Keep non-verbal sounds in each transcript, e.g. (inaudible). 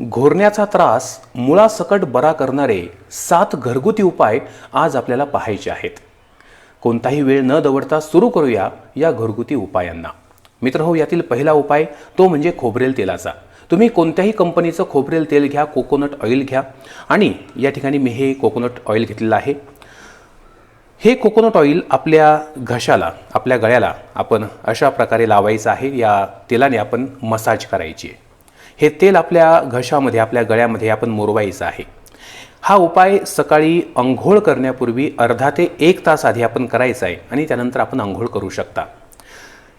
घोरण्याचा त्रास मुळासकट बरा करणारे सात घरगुती उपाय आज आपल्याला पाहायचे आहेत. कोणताही वेळ न दवडता सुरू करूया या घरगुती उपायांना. मित्र हो यातील पहिला उपाय तो म्हणजे खोबरेल तेलाचा. तुम्ही कोणत्याही कंपनीचं खोबरेल तेल घ्या कोकोनट ऑइल घ्या आणि या ठिकाणी मी हे कोकोनट ऑइल घेतलेलं आहे. हे कोकोनट ऑइल आपल्या घशाला आपल्या गळ्याला आपण अशा प्रकारे लावायचं आहे. या तेलाने आपण मसाज करायची आहे. हे तेल आपल्या घशामध्ये आपल्या गळ्यामध्ये आपण मुरवायचं आहे. हा उपाय सकाळी अंघोळ करण्यापूर्वी अर्धा ते एक तास आधी आपण करायचा आहे आणि त्यानंतर आपण अंघोळ करू शकता.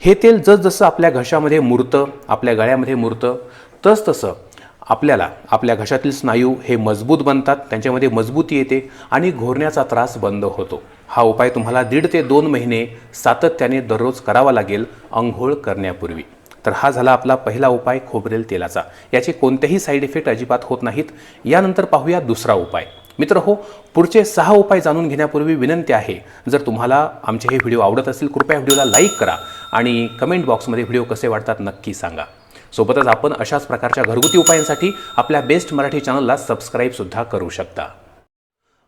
हे तेल जसजसं आपल्या घशामध्ये मुरतं आपल्या गळ्यामध्ये मुरतं तसतसं आपल्याला आपल्या घशातील स्नायू हे मजबूत बनतात त्यांच्यामध्ये मजबूती येते आणि घोरण्याचा त्रास बंद होतो. हा उपाय तुम्हाला दीड ते दोन महिने सातत्याने दररोज करावा लागेल अंघोळ करण्यापूर्वी. तर हा झाला आपला पहिला उपाय खोबरेल तेलाचा. याचे कोणतेही साईड इफेक्ट अजिबात होत नाहीत. यानंतर पाहूया दुसरा उपाय. मित्र हो पुढचे सहा उपाय जाणून घेण्यापूर्वी विनंती आहे जर तुम्हाला आमचे हे व्हिडिओ आवडत असतील कृपया व्हिडिओला लाईक करा आणि कमेंट बॉक्समध्ये व्हिडिओ कसे वाटतात नक्की सांगा. सोबतच आपण अशाच प्रकारच्या घरगुती उपायांसाठी आपल्या बेस्ट मराठी चॅनलला सबस्क्राईबसुद्धा करू शकता.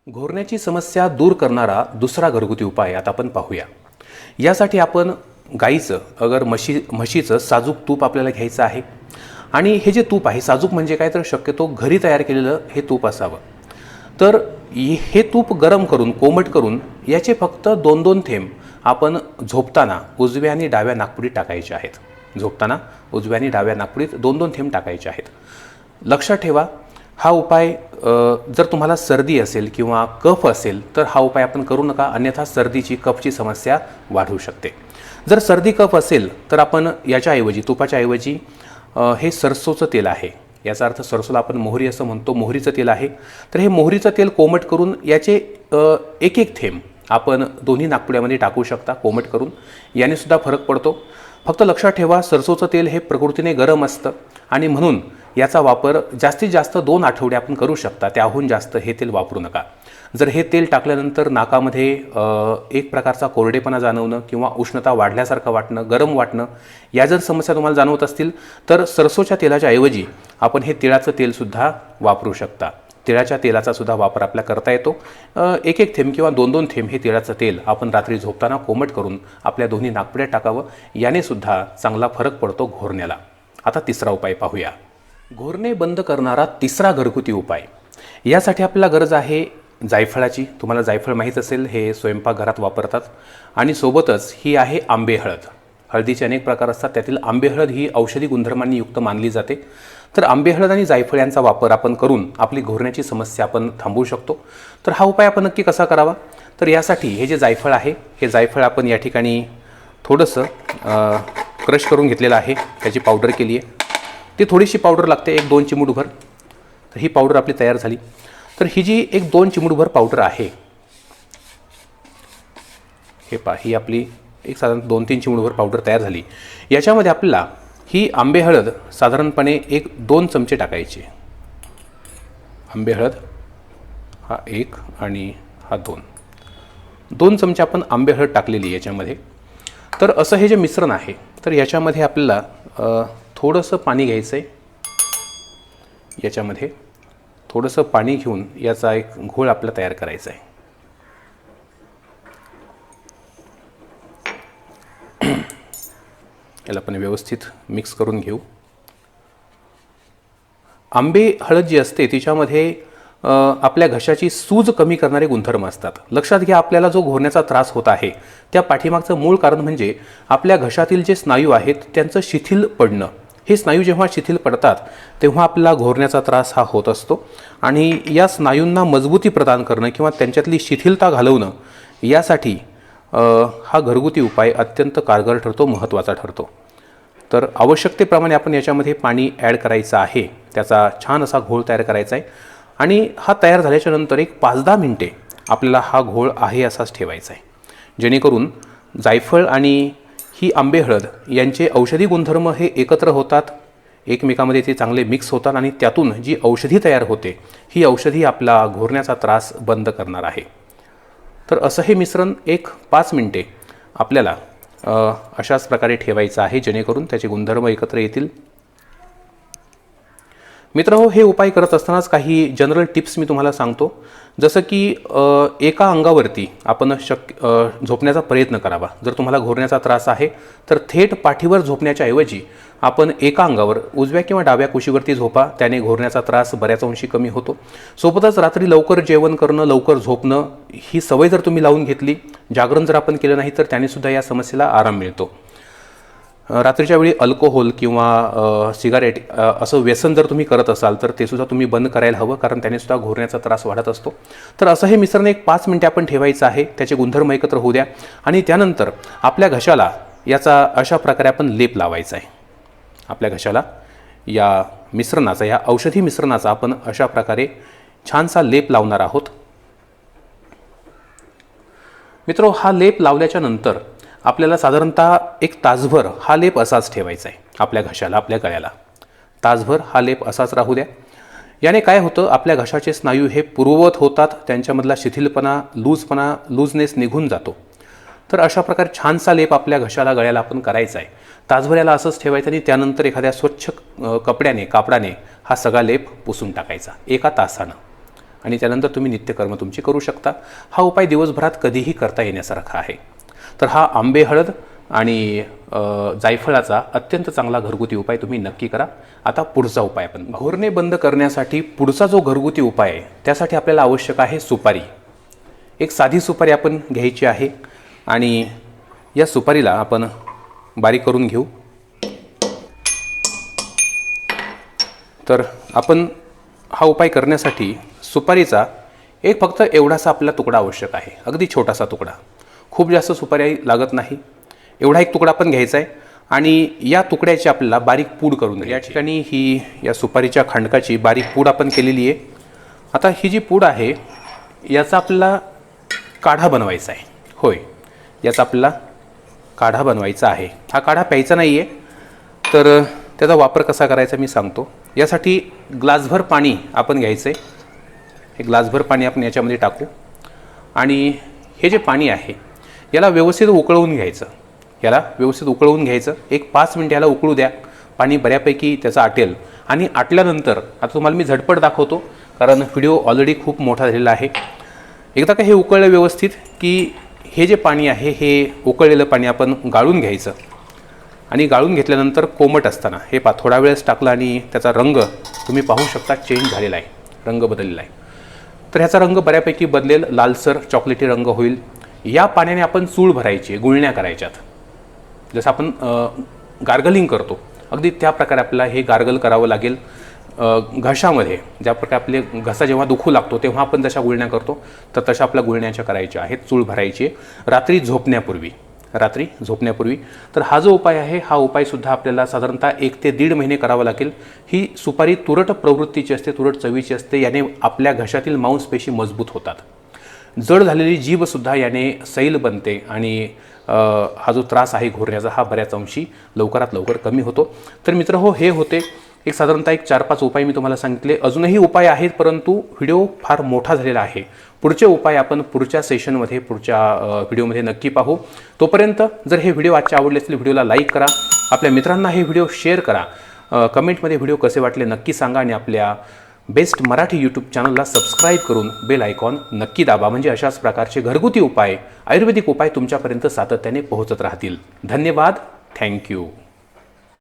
घोरण्याची समस्या दूर करणारा दुसरा घरगुती उपाय आता आपण पाहूया. यासाठी आपण गाईचं अगर म्हशी म्हशीचं साजूक तूप आपल्याला घ्यायचं आहे. आणि हे जे तूप आहे साजूक म्हणजे काय? तर शक्यतो घरी तयार केलेलं हे तूप असावं. तर हे तूप गरम करून कोमट करून याचे फक्त दोन दोन थेंब आपण झोपताना उजव्या आणि डाव्या नागपुडीत टाकायचे आहेत. झोपताना उजव्या आणि डाव्या नागपुडीत दोन दोन थेंब टाकायचे आहेत. लक्षात ठेवा हा उपाय जर तुम्हाला सर्दी असेल किंवा कफ असेल तर हा उपाय आपण करू नका. अन्यथा सर्दीची कफची समस्या वाढू शकते. जर सर्दी कफ असेल तर आपण याच्याऐवजी तुपाच्या ऐवजी हे सरसोचं तेल आहे. याचा अर्थ सरसोला आपण मोहरी असं म्हणतो. मोहरीचं तेल आहे. तर हे मोहरीचं तेल कोमट करून याचे एक एक थेंब आपण दोन्ही नागपुड्यामध्ये टाकू शकता कोमट करून. याने सुद्धा फरक पडतो. फक्त लक्षात ठेवा सरसोचं तेल हे प्रकृतीने गरम असतं. आणि म्हणून याचा वापर जास्तीत जास्त दोन आठवडे आपण करू शकता. त्याहून जास्त हे तेल वापरू नका. जर हे तेल टाकल्यानंतर नाकामध्ये एक प्रकारचा कोरडेपणा जाणवणं किंवा उष्णता वाढल्यासारखं वाटणं गरम वाटणं या जर समस्या तुम्हाला जाणवत असतील तर सरसोच्या तेलाच्या ऐवजी आपण हे तिळाचं तेलसुद्धा वापरू शकता. तिळाच्या तेलाचा सुद्धा वापर आपला करता येतो. एक एक थेंब किंवा दोन दोन थेंब हे तिळाचं तेल आपण रात्री झोपताना कोमट करून आपल्या दोन्ही नागपुड्यात टाकावं. याने सुद्धा चांगला फरक पडतो घोरण्याला. आता तिसरा उपाय पाहूया. घोरणे बंद करणारा तिसरा घरगुती उपाय. यासाठी आपल्याला गरज आहे जायफळाची. तुम्हाला जायफळ माहीत असेल हे स्वयंपाकघरात वापरतात. आणि सोबतच ही आहे आंबे हळद. हळदीचे अनेक प्रकार असतात. त्यातील आंबे हळद ही औषधी गुणधर्मांनी युक्त मानली जाते. तर आंबे हळद आणि जायफळ यांचा वापर आपण करून आपली घोरण्याची समस्या आपण थांबवू शकतो. तर हा उपाय आपण नक्की कसा करावा? तर यासाठी हे जे जायफळ आहे हे जायफळ आपण या ठिकाणी थोडंसं क्रश करून घेतलेलं आहे. त्याची पावडर केली आहे. ती थोडीशी पावडर लागते एक दोन चिमूटभर. तर ही पावडर आपली तयार झाली. तर ही जी एक दोन चिमूटभर पावडर आहे हे पा ही आपली एक साधारण दोन तीन चिमूटभर पावडर तयार झाली. याच्यामध्ये आपल्याला ही आंबे हळद साधारणपणे एक दोन चमचे टाकायचे. आंबे हळद हा एक आणि हा दोन. दोन चमचे आपण आंबे हळद टाकलेली याच्यामध्ये. तर असं हे जे मिश्रण आहे तर याच्यामध्ये आपल्याला थोडंसं पाणी घ्यायचं आहे. याच्यामध्ये थोडंसं पाणी घेऊन याचा एक घोळ आपला तयार करायचा आहे. (clears throat) याला आपण व्यवस्थित मिक्स करून घेऊ. आंबे हळद जी असते तिच्यामध्ये आपल्या घशाची सूज कमी करणारे गुणधर्म असतात. लक्षात घ्या आपल्याला जो घोरण्याचा त्रास होत आहे त्या पाठीमागचं मूळ कारण म्हणजे आपल्या घशातील जे स्नायू आहेत त्यांचं शिथिल पडणं. हे स्नायू जेव्हा शिथिल पडतात तेव्हा आपल्याला घोरण्याचा त्रास हा होत असतो. आणि या स्नायूंना मजबूती प्रदान करणं किंवा त्यांच्यातली शिथिलता घालवणं यासाठी हा घरगुती उपाय अत्यंत कारगर ठरतो महत्त्वाचा ठरतो. तर आवश्यकतेप्रमाणे आपण याच्यामध्ये पाणी ॲड करायचं आहे त्याचा छान असा घोळ तयार करायचा आहे. आणि हा तयार झाल्याच्यानंतर एक पाच दहा मिनटे आपल्याला हा घोळ आहे असाच ठेवायचा आहे. जेणेकरून जायफळ आणि ही आंबे हळद यांचे औषधी गुणधर्म हे एकत्र होतात. एकमेकामध्ये ते चांगले मिक्स होतात आणि त्यातून जी औषधी तयार होते ही औषधी आपला घोरण्याचा त्रास बंद करणार आहे. तर असं हे मिश्रण एक पाच मिनटे आपल्याला अशाच प्रकारे ठेवायचं आहे जेणेकरून त्याचे गुणधर्म एकत्र येतील. मित्र हो हे उपाय करत असतानाच काही जनरल टिप्स मी तुम्हाला सांगतो. जसं की एका अंगावरती आपण शक्य झोपण्याचा प्रयत्न करावा. जर तुम्हाला घोरण्याचा त्रास आहे तर थेट पाठीवर झोपण्याच्या ऐवजी आपण एका अंगावर उजव्या किंवा डाव्या कुशीवरती झोपा त्याने घोरण्याचा त्रास बऱ्याच अंशी कमी होतो. सोबतच रात्री लवकर जेवण करणं लवकर झोपणं ही सवय जर तुम्ही लावून घेतली जागरण जर आपण केलं नाही तर त्याने सुद्धा या समस्येला आराम मिळतो. रात्रीच्या वेळी अल्कोहोल किंवा सिगारेट असं व्यसन जर तुम्ही करत असाल तर ते सुद्धा तुम्ही बंद करायला हवं कारण त्याने सुद्धा घोरण्याचा त्रास वाढत असतो. तर असं हे मिश्रण एक पाच मिनटे आपण ठेवायचं आहे त्याचे गुणधर्म एकत्र होऊ द्या. आणि त्यानंतर आपल्या घशाला याचा अशा प्रकारे आपण लेप लावायचा आहे. आपल्या घशाला या मिश्रणाचा या औषधी मिश्रणाचा आपण अशा प्रकारे छानसा लेप लावणार आहोत. मित्रो हा लेप लावल्याच्या नंतर आपल्याला साधारणतः एक तासभर हा लेप असाच ठेवायचा आहे आपल्या घशाला आपल्या गळ्याला. तासभर हा लेप असाच राहू द्या. याने काय होतं आपल्या घशाचे स्नायू हे पूर्ववत होतात त्यांच्यामधला शिथिलपणा लूजपणा लूजनेस निघून जातो. तर अशा प्रकारे छानसा लेप आपल्या घशाला गळ्याला आपण करायचा आहे. तासभर याला असंच ठेवायचं आणि त्यानंतर एखाद्या स्वच्छ कपड्याने कापडाने हा सगळा लेप पुसून टाकायचा एका तासानं. आणि त्यानंतर तुम्ही नित्यकर्म तुमची करू शकता. हा उपाय दिवसभरात कधीही करता येण्यासारखा आहे. तर हा आंबे हळद आणि जायफळाचा अत्यंत चांगला घरगुती उपाय तुम्ही नक्की करा. आता पुढचा उपाय आपण घोरणे बंद करण्यासाठी पुढचा जो घरगुती उपाय आहे त्यासाठी आपल्याला आवश्यक आहे सुपारी. एक साधी सुपारी आपण घ्यायची आहे आणि या सुपारीला आपण बारीक करून घेऊ. तर आपण हा उपाय करण्यासाठी सुपारीचा एक फक्त एवढासा आपला तुकडा आवश्यक आहे. अगदी छोटासा तुकडा. खूप जास्त सुपारी लागत नाही. एवढा एक तुकडा आपण घ्यायचा आहे आणि या तुकड्याची आपल्याला बारीक पूड करून. या ठिकाणी ही या सुपारीच्या खंडकाची बारीक पूड आपण केलेली आहे. आता ही जी पूड आहे याचा आपल्याला काढा बनवायचा आहे. होय याचा आपल्याला काढा बनवायचा आहे. हा काढा प्यायचा नाही आहे तर त्याचा वापर कसा करायचा मी सांगतो. यासाठी ग्लासभर पाणी आपण घ्यायचं आहे हे ग्लासभर पाणी आपण याच्यामध्ये टाकू. आणि हे जे पाणी आहे याला व्यवस्थित उकळवून घ्यायचं. याला व्यवस्थित उकळवून घ्यायचं. एक पाच मिनिट याला उकळू द्या. पाणी बऱ्यापैकी त्याचं आटेल. आणि आटल्यानंतर आता तुम्हाला मी झटपट दाखवतो कारण व्हिडिओ ऑलरेडी खूप मोठा झालेला आहे. एकदा का हे उकळलं व्यवस्थित की हे जे पाणी आहे हे उकळलेलं पाणी आपण गाळून घ्यायचं. आणि गाळून घेतल्यानंतर कोमट असताना हे पा थोडा वेळच टाकलं आणि त्याचा रंग तुम्ही पाहू शकता चेंज झालेला आहे. रंग बदललेला आहे. तर ह्याचा रंग बऱ्यापैकी बदलेल. लालसर चॉकलेटी रंग होईल. या पाण्याने आपण चूळ भरायची गुळण्या करायच्यात. जसं आपण गार्गलिंग करतो अगदी त्या प्रकारे आपल्याला हे गार्गल करावं लागेल. घशामध्ये ज्या प्रकारे आपले घसा जेव्हा दुखू लागतो तेव्हा आपण जशा गुळण्या करतो तर तशा आपल्या गुळण्याच्या करायच्या आहेत चूळ भरायची आहे. रात्री झोपण्यापूर्वी रात्री झोपण्यापूर्वी. तर हा जो उपाय आहे हा उपायसुद्धा आपल्याला साधारणतः एक ते दीड महिने करावा लागेल. ही सुपारी तुरट प्रवृत्तीची असते तुरट चवीची असते याने आपल्या घशातील मांसपेशी मजबूत होतात. जड झालेली जीभसुद्धा याने सैल बनते आणि हा जो त्रास आहे घोरण्याचा हा बऱ्याच अंशी लवकरात लवकर कमी होतो. तर मित्र हो हे होते. एक साधारणतः एक चार पाच उपाय मी तुम्हाला सांगितले. अजूनही उपाय आहेत परंतु व्हिडिओ फार मोठा झालेला आहे. पुढचे उपाय आपण पुढच्या सेशनमध्ये पुढच्या व्हिडिओमध्ये नक्की पाहू. तोपर्यंत जर हे व्हिडिओ आजच्या आवडले असतील व्हिडिओला लाईक करा. आपल्या मित्रांना हे व्हिडिओ शेअर करा. कमेंटमध्ये व्हिडिओ कसे वाटले नक्की सांगा आणि आपल्या बेस्ट मराठी यूट्यूब चॅनलला सबस्क्राईब करून बेल आयकॉन नक्की दाबा. म्हणजे अशाच प्रकारचे घरगुती उपाय आयुर्वेदिक उपाय तुमच्यापर्यंत सातत्याने पोहोचत राहतील. धन्यवाद. थँक्यू